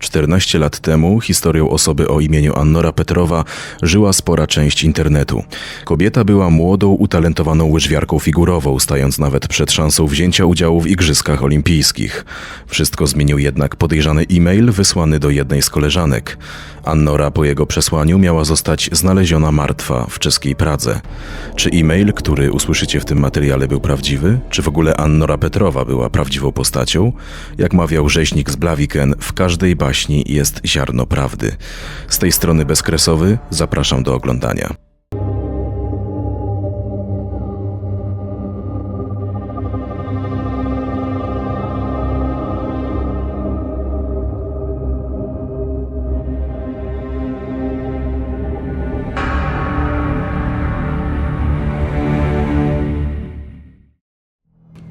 14 lat temu historią osoby o imieniu Annora Petrowa żyła spora część internetu. Kobieta była młodą, utalentowaną łyżwiarką figurową, stając nawet przed szansą wzięcia udziału w Igrzyskach Olimpijskich. Wszystko zmienił jednak podejrzany e-mail wysłany do jednej z koleżanek. Annora po jego przesłaniu miała zostać znaleziona martwa w czeskiej Pradze. Czy e-mail, który usłyszycie w tym materiale był prawdziwy? Czy w ogóle Annora Petrowa była prawdziwą postacią? Jak mawiał rzeźnik z Blaviken, w każdej baśni jest ziarno prawdy. Z tej strony bezkresowy zapraszam do oglądania.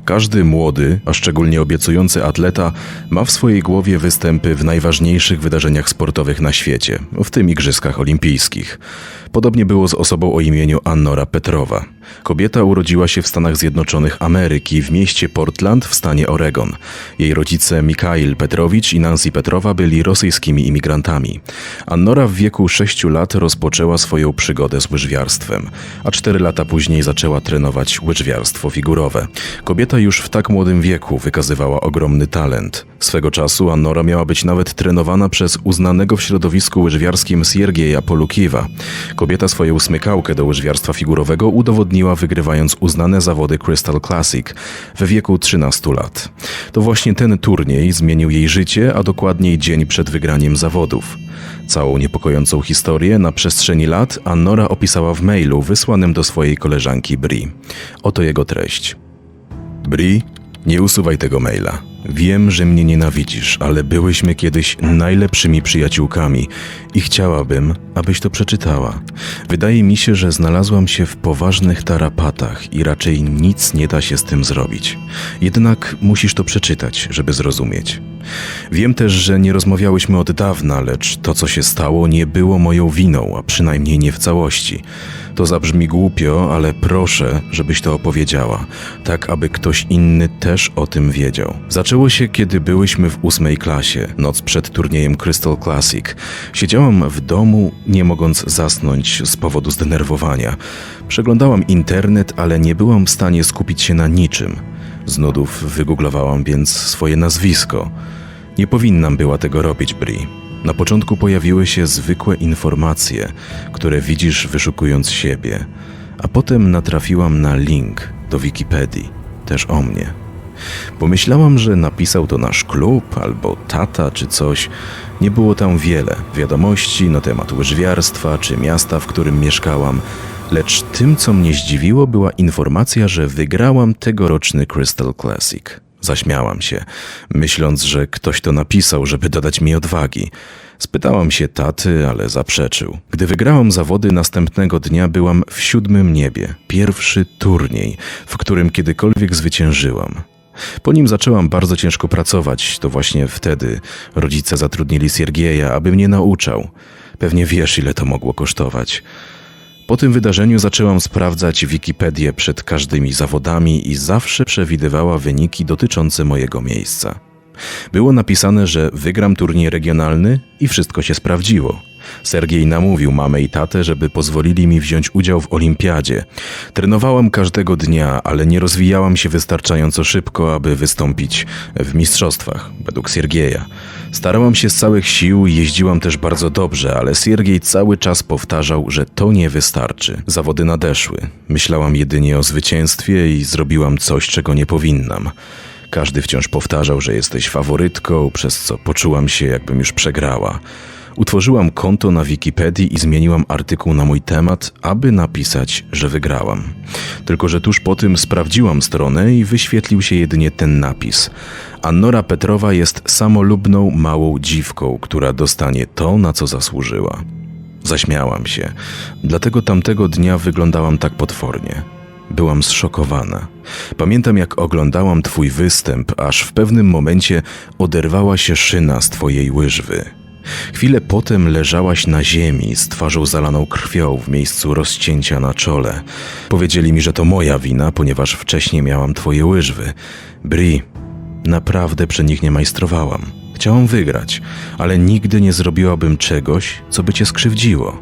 Każdy młody, a szczególnie obiecujący atleta, ma w swojej głowie występy w najważniejszych wydarzeniach sportowych na świecie, w tym Igrzyskach Olimpijskich. Podobnie było z osobą o imieniu Annora Petrowa. Kobieta urodziła się w Stanach Zjednoczonych Ameryki w mieście Portland w stanie Oregon. Jej rodzice Mikhail Petrowicz i Nancy Petrowa byli rosyjskimi imigrantami. Annora w wieku 6 lat rozpoczęła swoją przygodę z łyżwiarstwem, a 4 lata później zaczęła trenować łyżwiarstwo figurowe. Kobieta już w tak młodym wieku wykazywała ogromny talent. Swego czasu Annora miała być nawet trenowana przez uznanego w środowisku łyżwiarskim Siergieja Polukiwa. Kobieta swoją smykałkę do łyżwiarstwa figurowego udowodniła wygrywając uznane zawody Crystal Classic w wieku 13 lat. To właśnie ten turniej zmienił jej życie, a dokładniej dzień przed wygraniem zawodów. Całą niepokojącą historię na przestrzeni lat Annora opisała w mailu wysłanym do swojej koleżanki Bri. Oto jego treść. Bri, nie usuwaj tego maila. Wiem, że mnie nienawidzisz, ale byłyśmy kiedyś najlepszymi przyjaciółkami i chciałabym, abyś to przeczytała. Wydaje mi się, że znalazłam się w poważnych tarapatach i raczej nic nie da się z tym zrobić. Jednak musisz to przeczytać, żeby zrozumieć. Wiem też, że nie rozmawiałyśmy od dawna, lecz to, co się stało, nie było moją winą, a przynajmniej nie w całości. To zabrzmi głupio, ale proszę, żebyś to opowiedziała, tak aby ktoś inny też o tym wiedział. Zaczęło się, kiedy byłyśmy w ósmej klasie, noc przed turniejem Crystal Classic. Siedziałam w domu, nie mogąc zasnąć z powodu zdenerwowania. Przeglądałam internet, ale nie byłam w stanie skupić się na niczym. Z nudów wygooglowałam więc swoje nazwisko. Nie powinnam była tego robić, Bri. Na początku pojawiły się zwykłe informacje, które widzisz wyszukując siebie, a potem natrafiłam na link do Wikipedii, też o mnie. Pomyślałam, że napisał to nasz klub albo tata czy coś. Nie było tam wiele wiadomości na temat łyżwiarstwa czy miasta, w którym mieszkałam, lecz tym, co mnie zdziwiło, była informacja, że wygrałam tegoroczny Crystal Classic. Zaśmiałam się, myśląc, że ktoś to napisał, żeby dodać mi odwagi. Spytałam się taty, ale zaprzeczył. Gdy wygrałam zawody następnego dnia, byłam w siódmym niebie. Pierwszy turniej, w którym kiedykolwiek zwyciężyłam. Po nim zaczęłam bardzo ciężko pracować. To właśnie wtedy rodzice zatrudnili Siergieja, aby mnie nauczał. Pewnie wiesz, ile to mogło kosztować. Po tym wydarzeniu zaczęłam sprawdzać Wikipedię przed każdymi zawodami i zawsze przewidywała wyniki dotyczące mojego miejsca. Było napisane, że wygram turniej regionalny i wszystko się sprawdziło. Sergiej namówił mamę i tatę, żeby pozwolili mi wziąć udział w olimpiadzie. Trenowałam każdego dnia, ale nie rozwijałam się wystarczająco szybko, aby wystąpić w mistrzostwach, według Siergieja. Starałam się z całych sił i jeździłam też bardzo dobrze, ale Siergiej cały czas powtarzał, że to nie wystarczy. Zawody nadeszły. Myślałam jedynie o zwycięstwie i zrobiłam coś, czego nie powinnam. Każdy wciąż powtarzał, że jesteś faworytką, przez co poczułam się, jakbym już przegrała. Utworzyłam konto na Wikipedii i zmieniłam artykuł na mój temat, aby napisać, że wygrałam. Tylko, że tuż po tym sprawdziłam stronę i wyświetlił się jedynie ten napis. Annora Petrowa jest samolubną, małą dziwką, która dostanie to, na co zasłużyła. Zaśmiałam się, dlatego tamtego dnia wyglądałam tak potwornie. Byłam zszokowana. Pamiętam, jak oglądałam Twój występ, aż w pewnym momencie oderwała się szyna z Twojej łyżwy. Chwilę potem leżałaś na ziemi z twarzą zalaną krwią w miejscu rozcięcia na czole. Powiedzieli mi, że to moja wina, ponieważ wcześniej miałam Twoje łyżwy. Bri, naprawdę przy nich nie majstrowałam. Chciałam wygrać, ale nigdy nie zrobiłabym czegoś, co by cię skrzywdziło.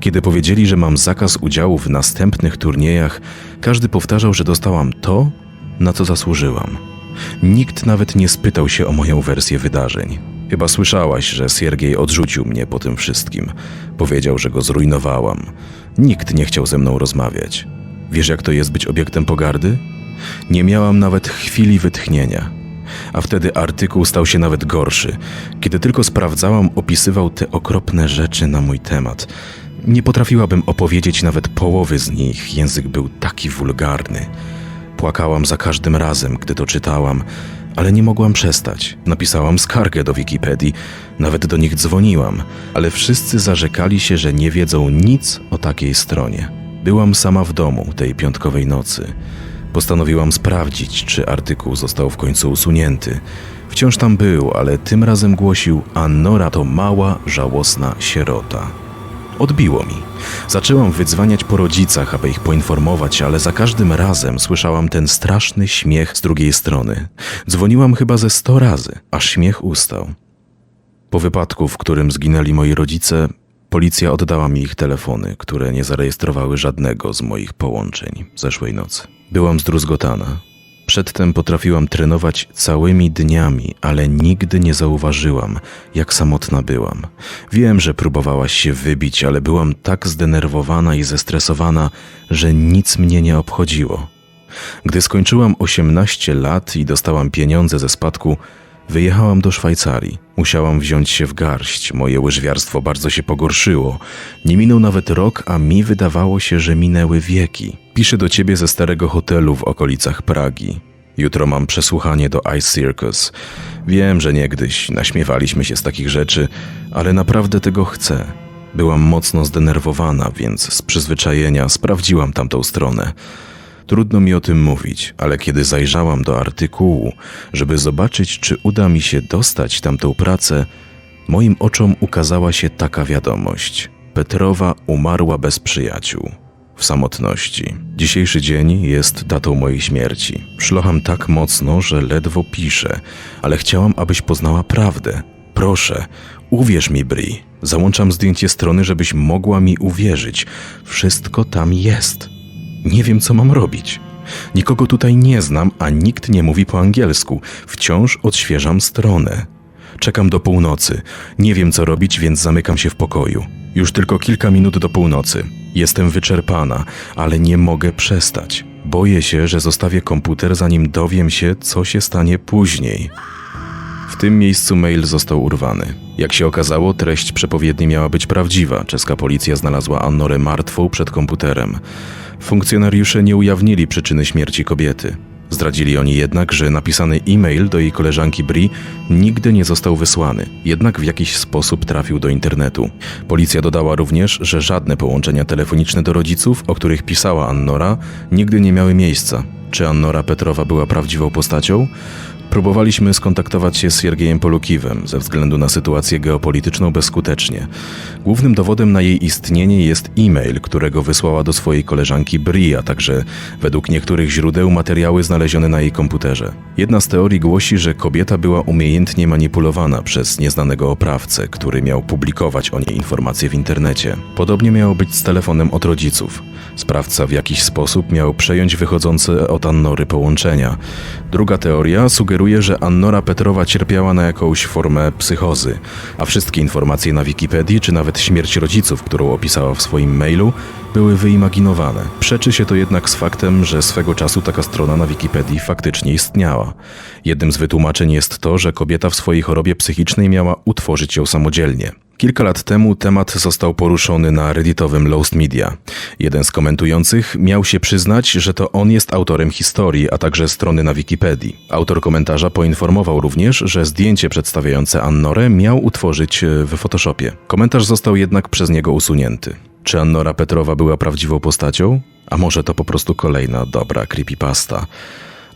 Kiedy powiedzieli, że mam zakaz udziału w następnych turniejach, każdy powtarzał, że dostałam to, na co zasłużyłam. Nikt nawet nie spytał się o moją wersję wydarzeń. Chyba słyszałaś, że Siergiej odrzucił mnie po tym wszystkim. Powiedział, że go zrujnowałam. Nikt nie chciał ze mną rozmawiać. Wiesz, jak to jest być obiektem pogardy? Nie miałam nawet chwili wytchnienia. A wtedy artykuł stał się nawet gorszy. Kiedy tylko sprawdzałam, opisywał te okropne rzeczy na mój temat. Nie potrafiłabym opowiedzieć nawet połowy z nich, język był taki wulgarny. Płakałam za każdym razem, gdy to czytałam, ale nie mogłam przestać. Napisałam skargę do Wikipedii, nawet do nich dzwoniłam, ale wszyscy zarzekali się, że nie wiedzą nic o takiej stronie. Byłam sama w domu tej piątkowej nocy. Postanowiłam sprawdzić, czy artykuł został w końcu usunięty. Wciąż tam był, ale tym razem głosił: Annora to mała, żałosna sierota. Odbiło mi. Zaczęłam wydzwaniać po rodzicach, aby ich poinformować, ale za każdym razem słyszałam ten straszny śmiech z drugiej strony. Dzwoniłam chyba ze sto razy, aż śmiech ustał. Po wypadku, w którym zginęli moi rodzice, policja oddała mi ich telefony, które nie zarejestrowały żadnego z moich połączeń zeszłej nocy. Byłam zdruzgotana. Przedtem potrafiłam trenować całymi dniami, ale nigdy nie zauważyłam, jak samotna byłam. Wiem, że próbowałaś się wybić, ale byłam tak zdenerwowana i zestresowana, że nic mnie nie obchodziło. Gdy skończyłam 18 lat i dostałam pieniądze ze spadku, wyjechałam do Szwajcarii. Musiałam wziąć się w garść. Moje łyżwiarstwo bardzo się pogorszyło. Nie minął nawet rok, a mi wydawało się, że minęły wieki. Piszę do ciebie ze starego hotelu w okolicach Pragi. Jutro mam przesłuchanie do Ice Circus. Wiem, że niegdyś naśmiewaliśmy się z takich rzeczy, ale naprawdę tego chcę. Byłam mocno zdenerwowana, więc z przyzwyczajenia sprawdziłam tamtą stronę. Trudno mi o tym mówić, ale kiedy zajrzałam do artykułu, żeby zobaczyć, czy uda mi się dostać tamtą pracę, moim oczom ukazała się taka wiadomość. Petrowa umarła bez przyjaciół. W samotności. Dzisiejszy dzień jest datą mojej śmierci. Szlocham tak mocno, że ledwo piszę, ale chciałam, abyś poznała prawdę. Proszę, uwierz mi, Bri. Załączam zdjęcie strony, żebyś mogła mi uwierzyć. Wszystko tam jest. Nie wiem, co mam robić. Nikogo tutaj nie znam, a nikt nie mówi po angielsku. Wciąż odświeżam stronę. Czekam do północy. Nie wiem, co robić, więc zamykam się w pokoju. Już tylko kilka minut do północy. Jestem wyczerpana, ale nie mogę przestać. Boję się, że zostawię komputer, zanim dowiem się, co się stanie później. W tym miejscu mail został urwany. Jak się okazało, treść przepowiedni miała być prawdziwa. Czeska policja znalazła Annorę martwą przed komputerem. Funkcjonariusze nie ujawnili przyczyny śmierci kobiety. Zdradzili oni jednak, że napisany e-mail do jej koleżanki Bri nigdy nie został wysłany, jednak w jakiś sposób trafił do internetu. Policja dodała również, że żadne połączenia telefoniczne do rodziców, o których pisała Annora, nigdy nie miały miejsca. Czy Annora Petrowa była prawdziwą postacią? Próbowaliśmy skontaktować się z Siergiejem Polukiwem ze względu na sytuację geopolityczną bezskutecznie. Głównym dowodem na jej istnienie jest e-mail, którego wysłała do swojej koleżanki Bri, a także według niektórych źródeł materiały znalezione na jej komputerze. Jedna z teorii głosi, że kobieta była umiejętnie manipulowana przez nieznanego oprawcę, który miał publikować o niej informacje w internecie. Podobnie miało być z telefonem od rodziców. Sprawca w jakiś sposób miał przejąć wychodzące od Annory połączenia. Druga teoria sugeruje, że Annora Petrowa cierpiała na jakąś formę psychozy, a wszystkie informacje na Wikipedii, czy nawet śmierć rodziców, którą opisała w swoim mailu, były wyimaginowane. Przeczy się to jednak z faktem, że swego czasu taka strona na Wikipedii faktycznie istniała. Jednym z wytłumaczeń jest to, że kobieta w swojej chorobie psychicznej miała utworzyć ją samodzielnie. Kilka lat temu temat został poruszony na redditowym Lost Media. Jeden z komentujących miał się przyznać, że to on jest autorem historii, a także strony na Wikipedii. Autor komentarza poinformował również, że zdjęcie przedstawiające Annorę miał utworzyć e, w Photoshopie. Komentarz został jednak przez niego usunięty. Czy Annora Petrowa była prawdziwą postacią? A może to po prostu kolejna dobra creepypasta?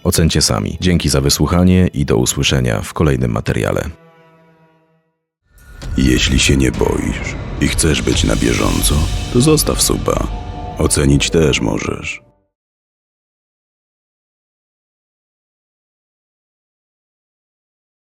Ocencie sami. Dzięki za wysłuchanie i do usłyszenia w kolejnym materiale. Jeśli się nie boisz i chcesz być na bieżąco, to zostaw suba. Ocenić też możesz.